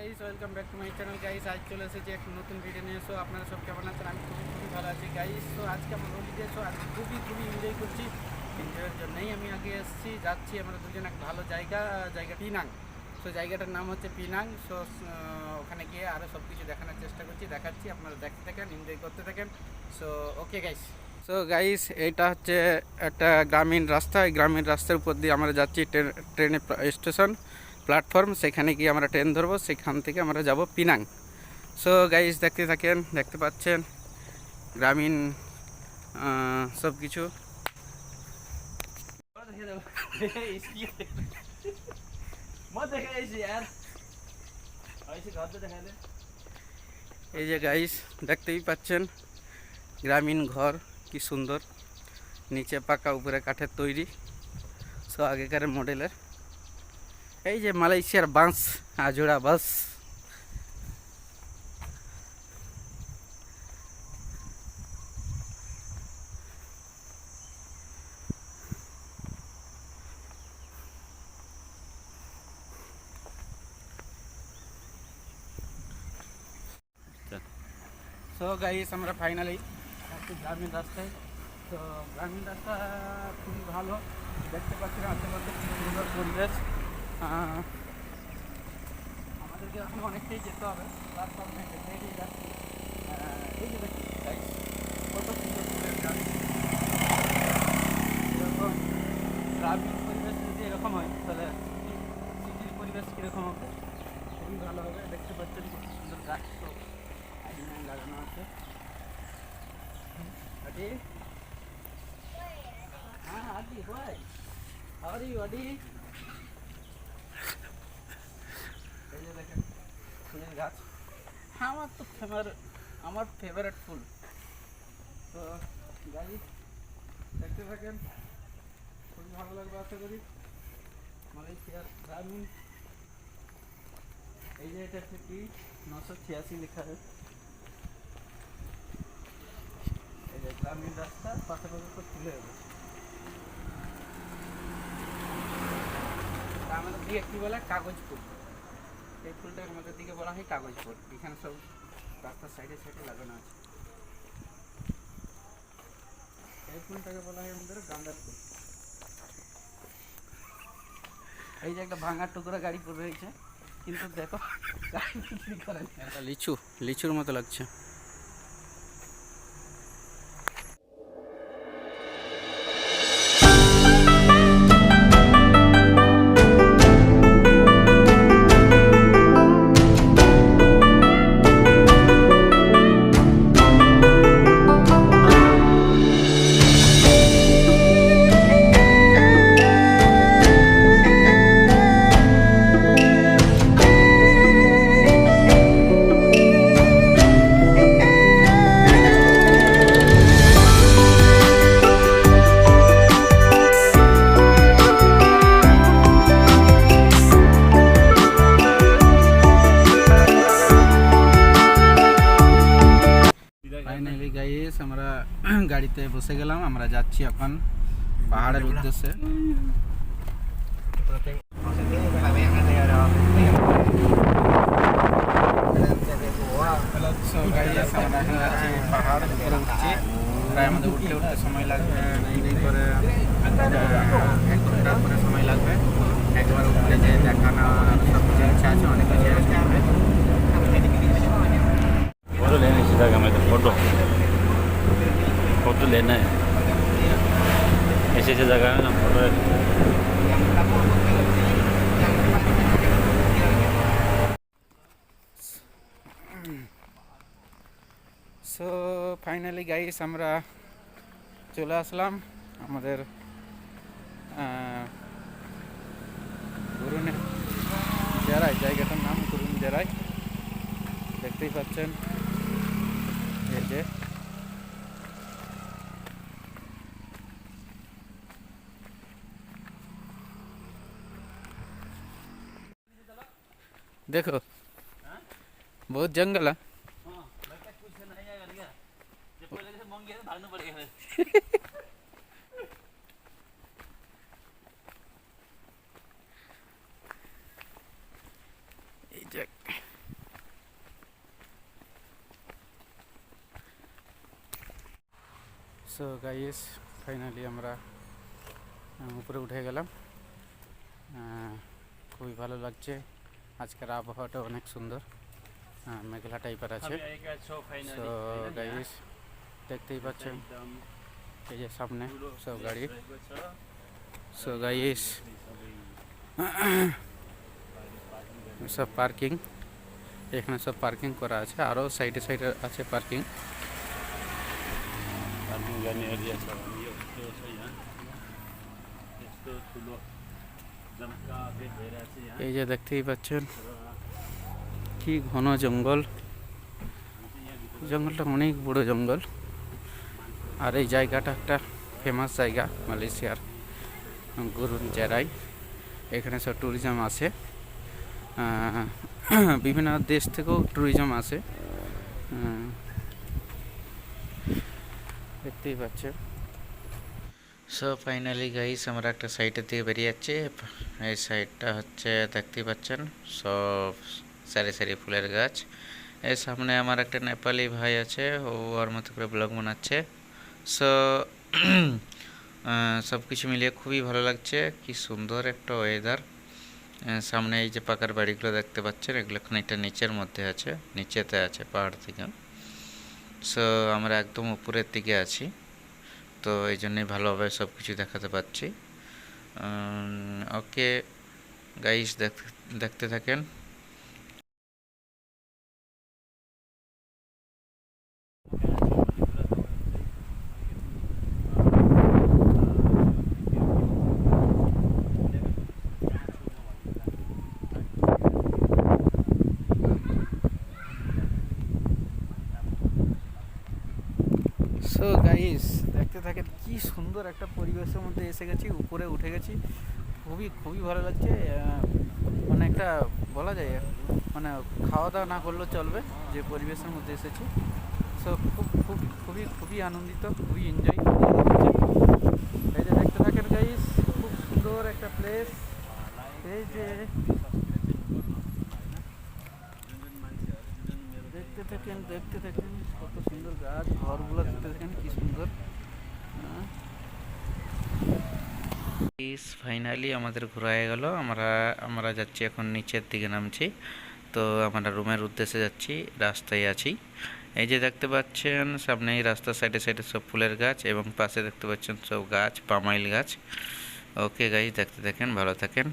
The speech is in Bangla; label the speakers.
Speaker 1: Guys welcome back to my channel guys আজ চলে এসেছি একটা নতুন ভিডিও নিয়ে। এসো আপনারা সব কেমন আছেন? আমি খুবই খুবই ভালো আছি গাইস তো আজকে আমার হলিডে সো আজকে খুবই খুবই এনজয় করছি। এনজয়ের জন্যই আমি আগে এসেছি যাচ্ছি। আমরা দুজন এক ভালো জায়গা জায়গা পিনাং সো জায়গাটার নাম হচ্ছে পিনাং সো ওখানে গিয়ে আরও সব কিছু দেখানোর চেষ্টা করছি, দেখাচ্ছি। আপনারা দেখতে থাকেন এনজয় করতে থাকেন। So okay guys so guys এটা হচ্ছে একটা গ্রামীণ রাস্তা। এই গ্রামীণ রাস্তার উপর দিয়ে আমরা যাচ্ছি ট্রেন, ট্রেনে স্টেশন প্ল্যাটফর্ম সেখানে গিয়ে আমরা ট্রেন ধরবো, সেখান থেকে আমরা যাব পিনাং সো গাইস দেখতে থাকেন, দেখতে পাচ্ছেন, গ্রামীণ সব কিছু এই যে গাইস দেখতেই পাচ্ছেন, গ্রামীণ ঘর, কি সুন্দর। নিচে পাকা উপরে কাঠের তৈরি। সো আগেকার মডেলের এই যে মালয়েশিয়ার বাঁশ আজোড়া বাস। সো গাইস আমরা ফাইনালি একটু গ্রামীণ রাস্তায়। তো, গ্রামীণ রাস্তা খুবই ভালো। দেখতে পাচ্ছি আশেপাশে সুন্দর পরিবেশ। আমাদেরকে এখন অনেকটাই যেতে হবে প্ল্যাটফর্মে হেঁটে হেঁটেই যাচ্ছি এই যে দেখুন কত সুন্দর ফুলের গাছ গ্রামীণ পরিবেশ যদি এরকম হয় তাহলে সিটির পরিবেশ কীরকম হবে খুবই ভালো হবে দেখতে পাচ্ছেন সুন্দর গাছ লাগানো আছে আদি হ্যাঁ আদি ভাই How are you, Adi? এই যে দেখেন ফুলের গাছ? আমার তো ফেভার আমার ফেভারিট ফুল। তো, গাড়ি, দেখতে থাকেন। খুবই ভালো লাগবে আশা করি। মালয়েশিয়ার গ্রামীণ। এই যে এটা হচ্ছে কি নশো ছিয়াশি লেখা এই যে গ্রামীণ রাস্তা, পাশাপাশি তো ফুলে যাবে তা আমাদের দিকে কি বলে? কাগজ ফুল। দিকে বলা হয় কাগজ এখানে সব রাস্তার সাইডে সাইডে লাগানো আছে। এই ফুলটাকে বলা হয় আমাদের গান্দার ফুল। এই যে একটা ভাঙার টুকরা গাড়ি পড়ে রয়েছে। কিন্তু দেখো, গাড়ি বিক্রি করেন। লিচু, লিচুর মতো লাগছে। গাড়িতে বসে গেলাম আমরা যাচ্ছি এখন পাহাড়ের উদ্দেশ্যে। So guys, আমরা এখন যাচ্ছি পাহাড় উপরে উঠছি। প্রায় আমাদের উঠতে উঠতে সময় লাগবে।
Speaker 2: लेना है ऐसे ऐसे जगह है ना फोटो
Speaker 1: সো ফাইনালি গাইস আমরা চলে আসলাম আমাদের গুরুনে জেরাই জায়গাটার নাম গুরুন জেরাই দেখতেই পাচ্ছেন এই যে देखो। हा? बहुत जंगल है। सो गाइस फाइनली हमरा ऊपर उठे गलम खूब भलो लगे আজকের আবহাওয়াটা অনেক সুন্দর মেঘলা টাইপের আছে সো গাইস দেখতেই পাচ্ছেন এই যে সামনে সব গাড়ি সো গাইস সব পার্কিং এখানে সব পার্কিং করা আছে আরও সাইডে সাইডে আছে পার্কিং
Speaker 2: পার্কিং
Speaker 1: এই যে দেখতেই পাচ্ছেন কি ঘন জঙ্গল। জঙ্গলটা অনেক বড় জঙ্গল। আর এই জায়গাটা একটা ফেমাস জায়গা মালয়েশিয়ার গুরুন জেরাই। এখানে সব ট্যুরিজম আহ, বিভিন্ন দেশ থেকেও ট্যুরিজম আসে। আহ, দেখতেই পাচ্ছেন। সো ফাইনালি গাইস আমরা একটা সাইডের দিকে বেরিয়ে যাচ্ছি এই সাইডটা হচ্ছে দেখতেই পাচ্ছেন, সব সারি সারি ফুলের গাছ। এর সামনে আমার একটা নেপালি ভাই আছে, ও ওর মতো করে ব্লগ বানাচ্ছে। সো সব কিছু মিলিয়ে খুবই ভালো লাগছে, কি সুন্দর একটা ওয়েদার সামনে এই যে পাকার বাড়িগুলো দেখতে পাচ্ছেন, এগুলো খানিকটা নিচের মধ্যে আছে, নিচেতে আছে পাহাড় থেকে। সো আমরা একদম উপরের দিকে আছি। তো এই জন্যই ভালোভাবে সব কিছু দেখাতে পাচ্ছি ওকে গাইস দেখতে থাকেন। সো গাইস দেখতে থাকেন, কি সুন্দর একটা পরিবেশের মধ্যে এসে গেছি, উপরে উঠে গেছি। খুবই খুবই ভালো লাগছে মানে একটা বলা যায় মানে খাওয়া দাওয়া না করলেও চলবে, যে পরিবেশের মধ্যে এসেছি। সো খুব খুব, খুবই খুবই আনন্দিত, খুবই এনজয় এই যে দেখতে থাকেন গাইস খুব সুন্দর একটা প্লেস এই যে দেখতে থাকেন দেখতে থাকেন, কত সুন্দর গাছ, ঘরগুলো দেখতে থাকেন, কি সুন্দর। ফাইনালি আমাদের ঘোরা হয়ে গেল। আমরা আমরা যাচ্ছি এখন নিচের দিকে নামছি। তো আমরা রুমের উদ্দেশ্যে যাচ্ছি, রাস্তায় আছি। এই যে দেখতে পাচ্ছেন সামনে এই রাস্তার সাইডে সাইডে সব ফুলের গাছ এবং পাশে দেখতে পাচ্ছেন সব গাছ, পামাইল গাছ। ওকে গাছ দেখতে থাকেন, ভালো থাকেন।